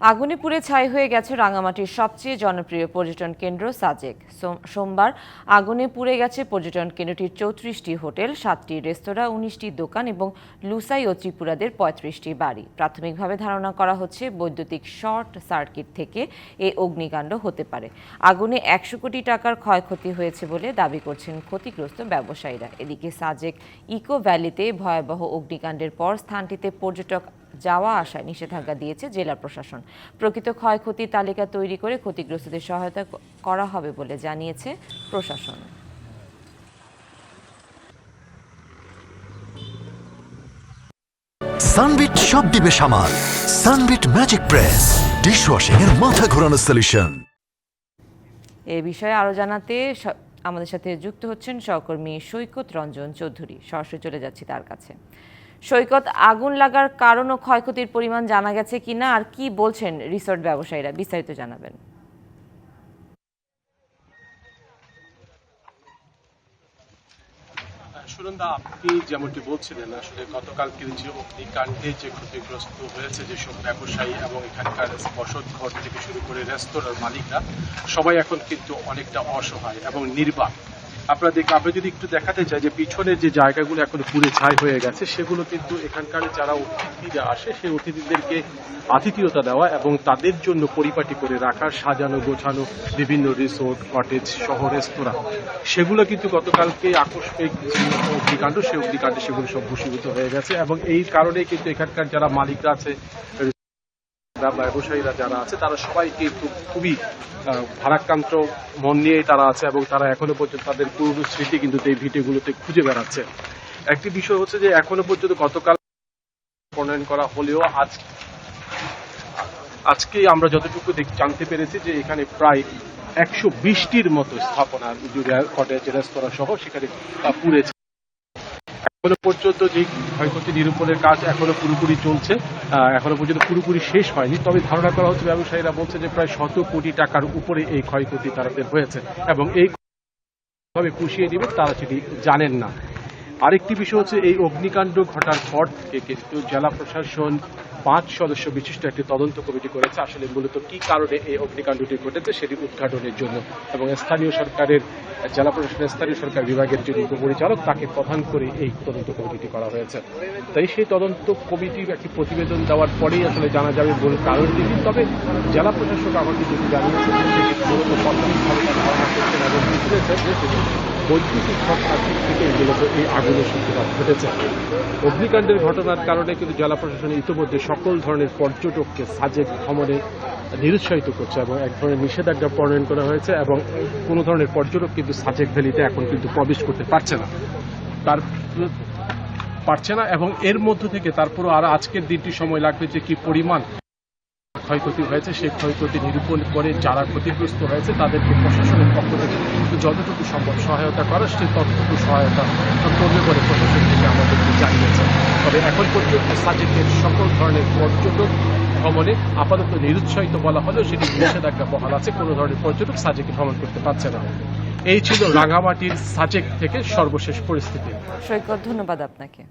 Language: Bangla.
আগুনে পুড়ে ছাই হয়ে গেছে রাঙামাটির সবচেয়ে জনপ্রিয় পর্যটন কেন্দ্র সাজেক। সোমবার আগুনে পুড়ে গেছে পর্যটন কেন্দ্রটির চৌত্রিশটি হোটেল, সাতটি রেস্তোরাঁ, উনিশটি দোকান এবং লুসাই ও ত্রিপুরাদের পঁয়ত্রিশটি বাড়ি। প্রাথমিকভাবে ধারণা করা হচ্ছে বৈদ্যুতিক শর্ট সার্কিট থেকে এ অগ্নিকাণ্ড হতে পারে। আগুনে একশো কোটি টাকার ক্ষয়ক্ষতি হয়েছে বলে দাবি করছেন ক্ষতিগ্রস্ত ব্যবসায়ীরা। এদিকে সাজেক ইকো ভ্যালিতে ভয়াবহ অগ্নিকাণ্ডের পর স্থানটিতে পর্যটক যাওয়া আসায় নিষেধাজ্ঞা দিয়েছে জেলা প্রশাসন। প্রকৃত ক্ষয়ক্ষতির তালিকা তৈরি করে ক্ষতিগ্রস্তদের সহায়তা করা হবে বলে জানিয়েছে প্রশাসন। সানবিট সব দিবে সামাল। সানবিট ম্যাজিক প্রেস ডিশওয়াশিং এর মাথা ঘোরানো সলিউশন এ বিষয়ে আরও জানাতে আমাদের সাথে যুক্ত হচ্ছেন সহকর্মী সৈকত রঞ্জন চৌধুরী। সরাসরি চলে যাচ্ছি তার কাছে। সৈকত আগুন লাগার কারণ ও ক্ষয়ক্ষতির পরিমাণ জানা গেছে কিনা আর কি বলছেন রিসোর্ট ব্যবসায়ীরা? বিস্তারিত জানাবেন। সুনন্দা, আপনি যেমনটি বলছিলেন, আসলে গতকালকের যে অগ্নিকাণ্ডে যে ক্ষতিগ্রস্ত হয়েছে যেসব ব্যবসায়ী এবং এখানকার বসত ঘর থেকে শুরু করে রেস্তোরাঁর মালিকরা, সবাই এখন কিন্তু অনেকটা অসহায় এবং নির্বাক। আপনারা দেখ আমরা যদি একটু দেখাতে চাই যে পিছনের যে জায়গাগুলো এখন পুড়ে ছাই হয়ে গেছে, সেগুলো কিন্তু এখানকার যারা অতিথিরা আসে, সেই অতিথিদেরকে আতিথেয়তা দেওয়া এবং তাদের জন্য পরিপাটি করে রাখা সাজানো, গোছানো বিভিন্ন রিসোর্ট, কটেজ সহ রেস্তোরাঁ, সেগুলো কিন্তু গতকালকে আকস্মিক অগ্নিকাণ্ড, সেই অগ্নিকাণ্ডে সেগুলো সব ভূষীভূত হয়ে গেছে এবং এই কারণে কিন্তু এখানকার যারা মালিকরা আছে ব্যবসায়ীরা যারা আছে, তারা সবাই কিন্তু খুবই ভারাক্রান্ত মন নিয়েই তারা আছে এবং তারা এখনও পর্যন্ত তাদের পূর্ব স্মৃতি কিন্তু এই ভিডিওগুলোতে খুঁজে বেড়াচ্ছে। একটি বিষয় হচ্ছে যে এখনও পর্যন্ত গতকাল প্রণয়ন করা হলেও আজ, আজকে আমরা যতটুকু জানতে পেরেছি যে এখানে প্রায় একশো বিশটির মতো স্থাপনা কটেজ, রেস্তোরাঁ সহ সেখানে পুড়েছে। এখনও পর্যন্ত যে ক্ষয়ক্ষতি নিরূপণের কাজ এখনও পুরোপুরি চলছে এখনও পর্যন্ত পুরোপুরি শেষ হয়নি। তবে ধারণা করা হচ্ছে ব্যবসায়ীরা বলছে যে প্রায় শত কোটি টাকার উপরে এই ক্ষয়ক্ষতি তাদের হয়েছে এবং এই ভাবে পুষিয়ে দিবে তারা সেটি জানেন না। আরেকটি বিষয় হচ্ছে এই অগ্নিকাণ্ড ঘটার পর থেকে কিন্তু জেলা প্রশাসন পাঁচ সদস্য বিশিষ্ট একটি তদন্ত কমিটি করেছে। আসলে মূলত কি কারণে এই অগ্নিকাণ্ডটি ঘটেছে সেটি উদ্ঘাটনের জন্য। এবং স্থানীয় সরকারের, জেলা প্রশাসনের স্থানীয় সরকার বিভাগের যিনি উপপরিচালক, তাকে প্রধান করে এই তদন্ত কমিটিটি করা হয়েছে। তাই সেই তদন্ত কমিটির একটি প্রতিবেদন দেওয়ার পরেই আসলে জানা যাবে মূল কারণটি। তবে জেলা প্রশাসক আমাকে যেটি জানিয়েছেন সেটি মূলত প্রাথমিকভাবে ধারণা করছেন এবং বুঝেছেন যে বৈদ্যুতিক শর্ট সার্কিট থেকে মূলত এই আগুনের সূত্রপাত ঘটেছে। অগ্নিকাণ্ডের ঘটনার কারণে কিন্তু জেলা প্রশাসন ইতিমধ্যে সকল ধরনের পর্যটককে সাজেক ভ্রমণে নিরুৎসাহিত করছে এবং এক ধরনের নিষেধাজ্ঞা প্রণয়ন করা হয়েছে এবং কোনো ধরনের পর্যটক কিন্তু সাজেক ভ্যালিতে এখন কিন্তু প্রবেশ করতে পারছে না। তার পারছে না এবং এর মধ্য থেকে তারপরও আর আজকের দিনটি সময় লাগবে যে কি পরিমাণ ক্ষয়ক্ষতি হয়েছে, সেই ক্ষয়ক্ষতি নিরূপণ করে যারা ক্ষতিগ্রস্ত হয়েছে তাদেরকে প্রশাসনের পক্ষ থেকে যতটুকু সম্ভব সহায়তা করা সেই ততটুকু সহায়তা করবে বলে প্রশাসন থেকে আমাদেরকে জানিয়েছে। তবে এখন পর্যন্ত সাজেকের সকল ধরনের পর্যটক ভ্রমণে আপাতত নিরুৎসাহিত বলা হলেও সেটি নিষেধাজ্ঞা বহাল আছে, কোনো ধরনের পর্যটক সাজেকে ভ্রমণ করতে পারছে না। এই ছিল রাঙামাটির সাজেক থেকে সর্বশেষ পরিস্থিতি। সৈকত, ধন্যবাদ আপনাকে।